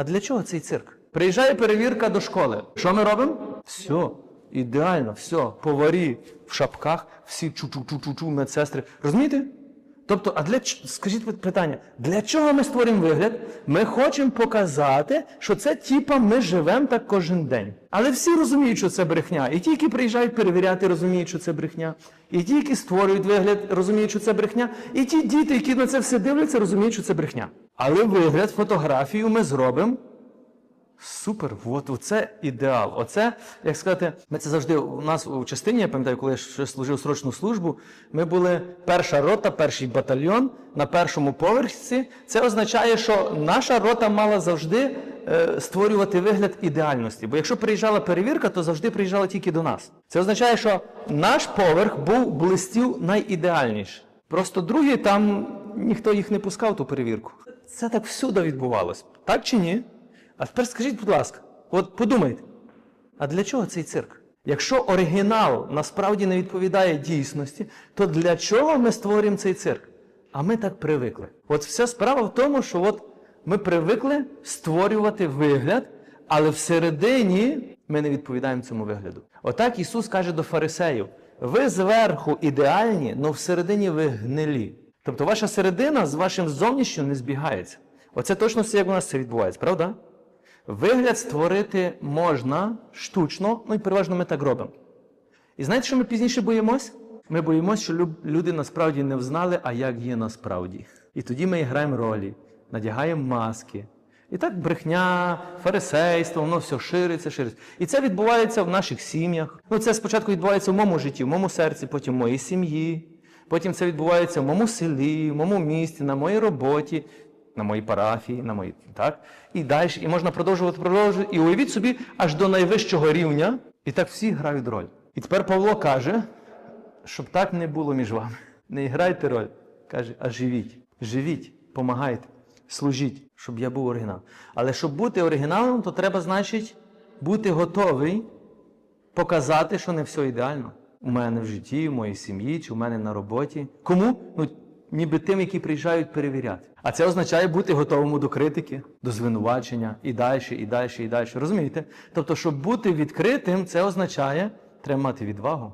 А для чого цей цирк? Приїжджає перевірка до школи. Що ми робимо? Все, ідеально, все. Поварі в шапках, всі чу-чу-чу-чу-чу, медсестри. Розумієте? Тобто, а для скажіть питання, для чого ми створюємо вигляд? Ми хочемо показати, що це типа ми живемо так кожен день. Але всі розуміють, що це брехня. І ті, які приїжджають перевіряти, розуміють, що це брехня. І ті, які створюють вигляд, розуміють, що це брехня. І ті діти, які на це все дивляться, розуміють, що це брехня. Але вигляд, фотографію ми зробимо Супер, от оце ідеал. Оце, як сказати, ми це завжди у нас у частині, я пам'ятаю, коли я ще служив срочну службу, ми були перша рота, перший батальйон на першому поверсі. Це означає, що наша рота мала завжди е, створювати вигляд ідеальності. Бо якщо приїжджала перевірка, то завжди приїжджала тільки до нас. Це означає, що наш поверх був блистів найідеальніший. Просто другі там ніхто їх не пускав ту перевірку. Це так всюди відбувалось. Так чи ні? А тепер скажіть, будь ласка, от подумайте, а для чого цей цирк? Якщо оригінал насправді не відповідає дійсності, то для чого ми створюємо цей цирк? А ми так привикли. От вся справа в тому, що от ми привикли створювати вигляд, але всередині ми не відповідаємо цьому вигляду. Отак Ісус каже до фарисеїв: ви зверху ідеальні, але всередині ви гнилі. Тобто ваша середина з вашим зовнішнім не збігається. Оце точно все, як у нас це відбувається, правда? Вигляд створити можна штучно, ну і переважно ми так робимо. І знаєте, що ми пізніше боїмось? Ми боїмося, що люди насправді не взнали, а як є насправді. І тоді ми граємо ролі, надягаємо маски. І так брехня, фарисейство, воно все шириться, шириться. І це відбувається в наших сім'ях. Ну, це спочатку відбувається в моєму житті, в моєму серці, потім в моїй сім'ї. Потім це відбувається в моєму селі, в моєму місті, на моїй роботі, на моїй парафії, на моїй, так? І далі, і можна продовжувати, продовжувати. І уявіть собі аж до найвищого рівня, і так всі грають роль. І тепер Павло каже, щоб так не було між вами. Не грайте роль. Каже, а живіть. Живіть, помагайте, служіть, щоб я був оригінал. Але щоб бути оригіналом, то треба, значить, бути готовий показати, що не все ідеально. У мене в житті, в моїй сім'ї чи у мене на роботі. Кому? Ну, ніби тим, які приїжджають перевіряти. А це означає бути готовим до критики, до звинувачення і далі, і далі, і далі. Розумієте? Тобто, щоб бути відкритим, це означає, треба мати відвагу.